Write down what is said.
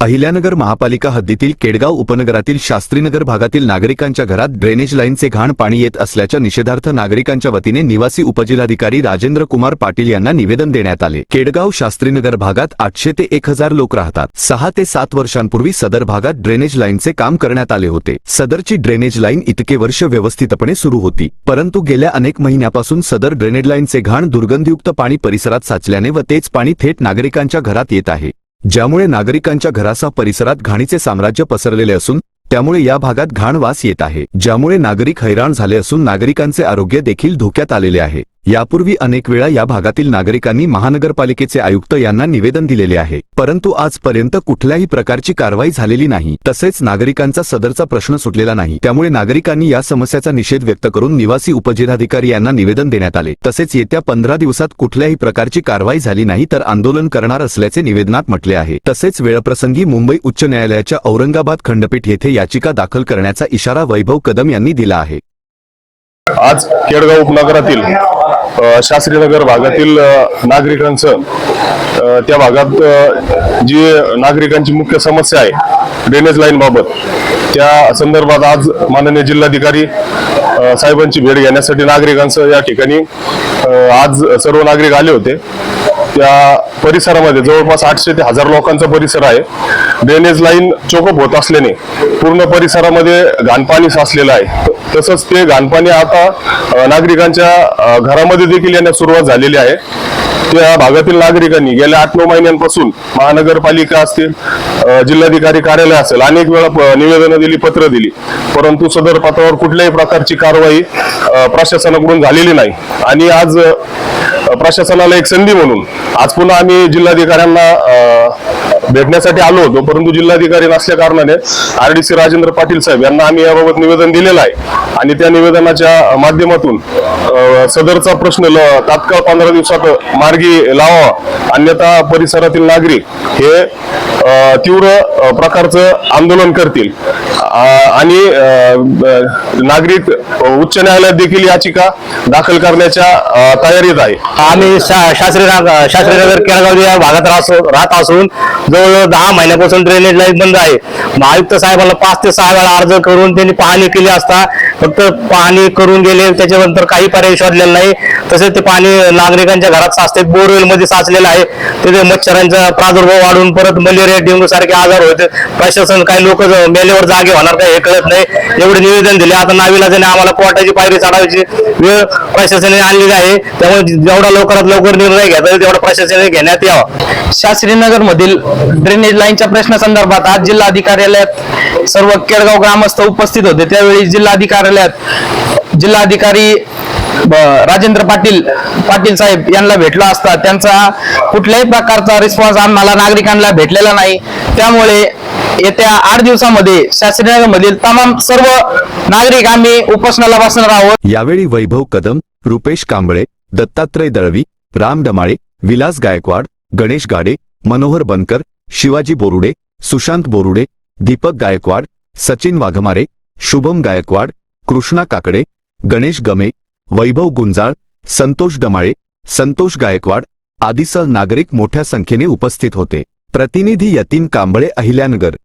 अहिल्यानगर महापालिका हद्दीतील केडगाव उपनगरातील शास्त्रीनगर भागातील नागरिकांच्या घरात ड्रेनेज लाईनचे घाण पाणी येत असल्याच्या निषेधार्थ नागरिकांच्या वतीने निवासी उपजिल्हाधिकारी राजेंद्र कुमार पाटील यांना निवेदन देण्यात आले. केडगाव शास्त्रीनगर भागात आठशे ते एक हजार लोक राहतात. सहा ते सात वर्षांपूर्वी सदर भागात ड्रेनेज लाईनचे काम करण्यात आले होते. सदरची ड्रेनेज लाईन इतके वर्ष व्यवस्थितपणे सुरू होती. परंतु गेल्या अनेक महिन्यापासून सदर ड्रेनेज लाईनचे घाण दुर्गंधयुक्त पाणी परिसरात साचल्याने व तेच पाणी थेट नागरिकांच्या घरात येत आहे. ज्यामुळे नागरिकांच्या घरासह परिसरात घाणीचे साम्राज्य पसरलेले असून त्यामुळे या भागात घाण वास येत आहे. ज्यामुळे नागरिक हैराण झाले असून नागरिकांचे आरोग्य देखील धोक्यात आलेले आहे. यापूर्वी अनेक वेळा या भागातील नागरिकांनी महानगरपालिकेचे आयुक्त यांना निवेदन दिलेले आहे. परंतु आजपर्यंत कुठल्याही प्रकारची कारवाई झालेली नाही. तसेच नागरिकांचा सदरचा प्रश्न सुटलेला नाही. त्यामुळे नागरिकांनी या समस्याचा निषेध व्यक्त करून निवासी उपजिल्हाधिकारी यांना निवेदन देण्यात आले. तसेच येत्या पंधरा दिवसात कुठल्याही प्रकारची कारवाई झाली नाही तर आंदोलन करणार असल्याचे निवेदनात म्हटले आहे. तसेच वेळप्रसंगी मुंबई उच्च न्यायालयाच्या औरंगाबाद खंडपीठ येथे याचिका दाखल करण्याचा इशारा वैभव कदम यांनी दिला आहे. आज केडगाव उपनगरातील शास्त्रीनगर भागातील नागरिकांचं त्या भागात जी नागरिकांची मुख्य समस्या आहे ड्रेनेज लाईन बाबत त्या संदर्भात आज माननीय जिल्हाधिकारी साहेबांची भेट घेण्यासाठी नागरिकांचं या ठिकाणी आज सर्व नागरिक आले होते. त्या परिसरामध्ये जवळपास आठशे ते हजार लोकांचा परिसर आहे. ड्रेनेज लाईन चोकअप होत असल्याने पूर्ण परिसरामध्ये घाणपाणी साचलेलं आहे. तसंच ते घाणपाणी आता नागरिकांच्या घरामध्ये देखील येण्यास सुरुवात झालेली आहे. त्या भागातील नागरिकांनी गेल्या आठ नऊ महिन्यांपासून महानगरपालिका असतील जिल्हाधिकारी कार्यालय असेल अनेक वेळा निवेदनं दिली पत्र दिली. परंतु सदर पात्रावर कुठल्याही प्रकारची कारवाई प्रशासनाकडून झालेली नाही. आणि आज प्रशासनाला एक संधी म्हणून. आज पुन्हा आम्ही जिल्हाधिकाऱ्यांना भेटण्यासाठी आलो होतो परंतु जिल्हाधिकारी नसल्या कारणाने आरडीसी राजेंद्र पाटील साहेब यांना आम्ही याबाबत निवेदन दिलेलं आहे. आणि त्या निवेदनाच्या माध्यमातून सदरचा प्रश्न ल- तात्काळ पंधरा दिवसात मार्गी लावावा अन्यथा परिसरातील नागरिक हे तीव्र प्रकारचं आंदोलन करतील. आणि नागरिक उच्च न्यायालयात देखील याचिका दाखल करण्याच्या तयारीत आहे. आम्ही शा- शास्त्री नगर शास्त्रीनगर केळगाव या भागात राहत असून जवळजवळ दहा महिन्यापासून ड्रेनेज लाईन बंद आहे. मग आयुक्त साहेबांना पाच ते सहा वेळा अर्ज करून त्यांनी पाहणी केली असता फक्त पाणी करून गेले त्याच्यानंतर काही पर्याय शोधलेला नाही. तसेच ते पाणी नागरिकांच्या घरात साचते बोरवेल मध्ये साचलेलं आहे. तिथे मच्छरांचा प्रादुर्भाव वाढून परत मलेरिया डेंग्यू सारखे आजार होते. प्रशासन काही लोक मेल्यावर जागे होणार काय हे कळत नाही. एवढे निवेदन दिले. आता नावीला त्याने आम्हाला कोर्टाची पायरी चढावायची वेळ प्रशासनाने आणलेली आहे. त्यामुळे जेवढा लवकरात लवकर निर्णय घेता येईल तेवढा प्रशासनाने घेण्यात यावा. शास्त्रीनगर मधील ड्रेनेज लाईनच्या प्रश्नासंदर्भात आज जिल्हाधिकार्यालयात सर्व केळगाव ग्रामस्थ उपस्थित होते. त्यावेळी कार्यालयात जिल्हाधिकारी राजेंद्र पाटील पाटील साहेब यांना भेटलो असता त्यांचा कुठल्याही प्रकारचा रिस्पॉन्स आम्हाला नागरिकांना भेटलेला नाही. त्यामुळे येत्या आठ दिवसामध्ये शास्त्रीनगर मधील तमाम सर्व नागरिक आम्ही उपोषणाला बसणार आहोत. यावेळी वैभव कदम रुपेश कांबळे दत्तात्रय दळवी राम डमाळे विलास गायकवाड गणेश गाडे मनोहर बनकर शिवाजी बोरुडे सुशांत बोरुडे दीपक गायकवाड सचिन वाघमारे शुभम गायकवाड कृष्णा काकडे गणेश गमे वैभव गुंजाळ संतोष डमाळे संतोष गायकवाड आदीसह नागरिक मोठ्या संख्येने उपस्थित होते. प्रतिनिधी यतीन कांबळे अहिल्यानगर.